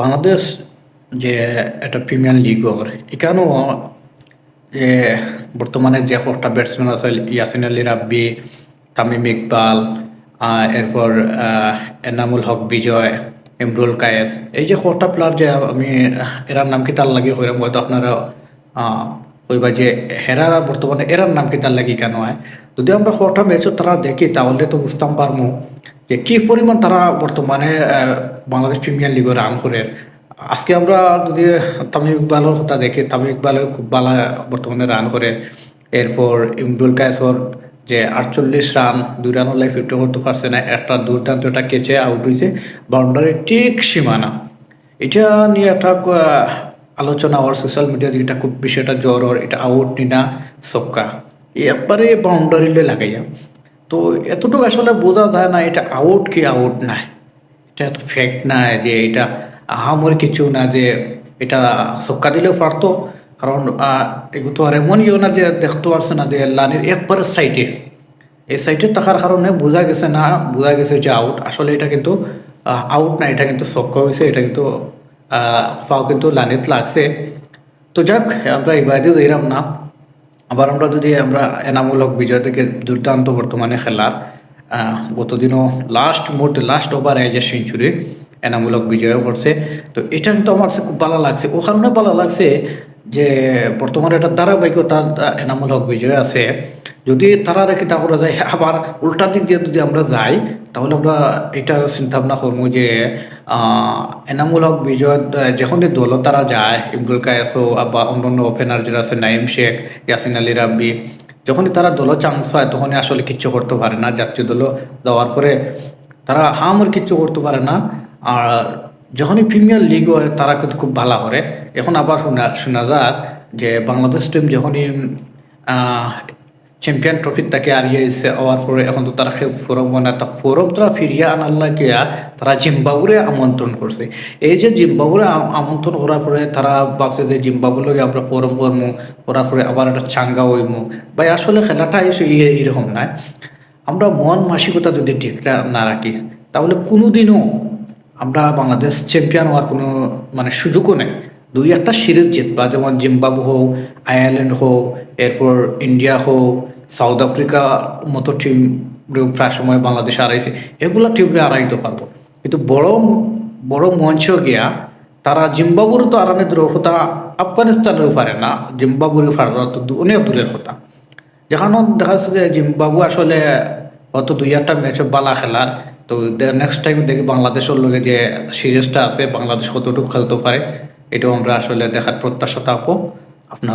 বাংলাদেশ যে একটা প্রিমিয়ার লিগর এখানেও যে বর্তমানে যে কটা ব্যাটসম্যান আছে, ইয়াসিন আলী রাব্বি, তামিম ইকবাল এরপর এনামুল হক বিজয়, ইমরুল কায়েস, এই যে কটা প্লেয়ার যে আমি, এরার নাম কি তার লাগে হইরাম হয়তো আপনারা কইবা যে হেরারা বর্তমানে, এরার নাম কি তার লাগি কেন হয়? যদি আমরা কটা ম্যাচও তারা দেখি, তাহলে তো বুঝতাম পারব যে কি পরিমাণ তারা বর্তমানে বাংলাদেশ প্রিমিয়ার লিগের রান করে আজকে আমরা যদি তামিম ইকবালের কথা দেখি, তামিম ইকবালও খুব ভালো বর্তমানে রান করে এরপর ইমরুল কায়েসর, যে আটচল্লিশ রান দুই রান লাইফ ফিফটি করতে পারছে না, একটা দুর্দান্ত, একটা কেচে আউট হয়েছে। বাউন্ডারি ঠিক সীমানা। এটা নিয়ে একটা আলোচনা হওয়ার সোশ্যাল মিডিয়াতে এটা খুব বেশি একটা জ্বর ওর এটা আউট নিনা সক্কা একবারে বাউন্ডারিলে লাগাইয়া। তো এতটুকু আসলে বোঝা যায় না, এটা আউট কি আউট নাই। এটা এত ফ্যাক্ট নাই যে এটা আহামরি কিছু না যে এটা সক্কা দিলেও পারতো। কারণ এগুলো তো আর এমন ইয়ে না যে দেখতে পারছে না যে লানির একবারে সাইডে এই সাইডে থাকার কারণে বোঝা গেছে না, বোঝা গেছে যে আউট আসলে এটা কিন্তু আউট না, এটা কিন্তু সক্কা হয়েছে, এটা কিন্তু ফাও কিন্তু লানিত লাগছে। তো যাক, আমরা এবারে যাইলাম না। আবার আমরা যদি আমরা এনামূলক বিজয় থেকে দুর্দান্ত বর্তমানে খেলার গতদিনও লাস্ট মুহূর্তে লাস্ট ওভারে যে সেঞ্চুরি এনামূলক বিজয়ও করছে। তো এটা কিন্তু আমার কাছে খুব ভালো লাগছে। ও কারণে ভালো লাগছে যে বর্তমানে একটা ধারাবাহিকতা আহ, এনামূল হক বিজয় আছে। যদি তারা রেখে তা করা যায় আবার উল্টা দিক দিয়ে যদি আমরা যাই তাহলে আমরা এটা চিন্তা ভাবনা করব যে আহ, এনামুল হক বিজয় যখনই দল তারা যায় ইমরুল কায়েসো বা অন্যান্য ওপেনার যারা আছে নাইম শেখ ইয়াসিন আলী রাব্বি যখনই তারা দলও চান্স হয় তখনই আসলে কিচ্ছু করতে পারে না। জাতীয় দলও দেওয়ার পরে তারা হামর কিচ্ছু করতে পারে না। আর যখনই প্রিমিয়ার লিগ হয়, তারা কিন্তু খুব ভালো করে। এখন আবার শোনা শোনা যায় যে বাংলাদেশ টিম যখনই চ্যাম্পিয়ন ট্রফি তাকে হারিয়ে এসে হওয়ার পরে এখন তো তারা সেই ফোরম মানে তা ফোরম তারা ফিরিয়ে আনার লাগিয়া তারা জিম্বাবুরে আমন্ত্রণ করছে। এই যে জিম্বাবুরে আমন্ত্রণ করার পরে তারা ভাবছে যে জিম্বাবুরে আমরা ফোরম করব করার পরে আবার একটা চাঙ্গা হইমু। ভাই, আসলে খেলাটা এসে এরকম নয় আমরা মন মানসিকতা যদি ঠিক না রাখি, তাহলে কোনোদিনও আমরা বাংলাদেশ চ্যাম্পিয়ন হওয়ার কোনো মানে সুযোগও নেই। দুই একটা সিরিজ জিতবা যেমন জিম্বাবু হোক আয়ারল্যান্ড হোক এরপর ইন্ডিয়া হোক সাউথ আফ্রিকা মতো টিম প্রায় সময় বাংলাদেশে হারাইছে। এগুলো টিমরে হারাইতে পারব। কিন্তু বড় বড় মঞ্চ গিয়া তারা জিম্বাবুর তো আরানে দূরের কথা আফগানিস্তানেরও পারে না জিম্বাবুরে পারা তো অনেক দূরের কথা। যেখানে দেখা যাচ্ছে যে জিম্বাবু আসলে অত দুই একটা ম্যাচ বালা খেলার, তো নেক্সট টাইম দেখি বাংলাদেশের লগে যে সিরিজটা আছে, বাংলাদেশ কতটুকু খেলতে পারে এটাও আমরা আসলে দেখার প্রত্যাশা থাকব আপনার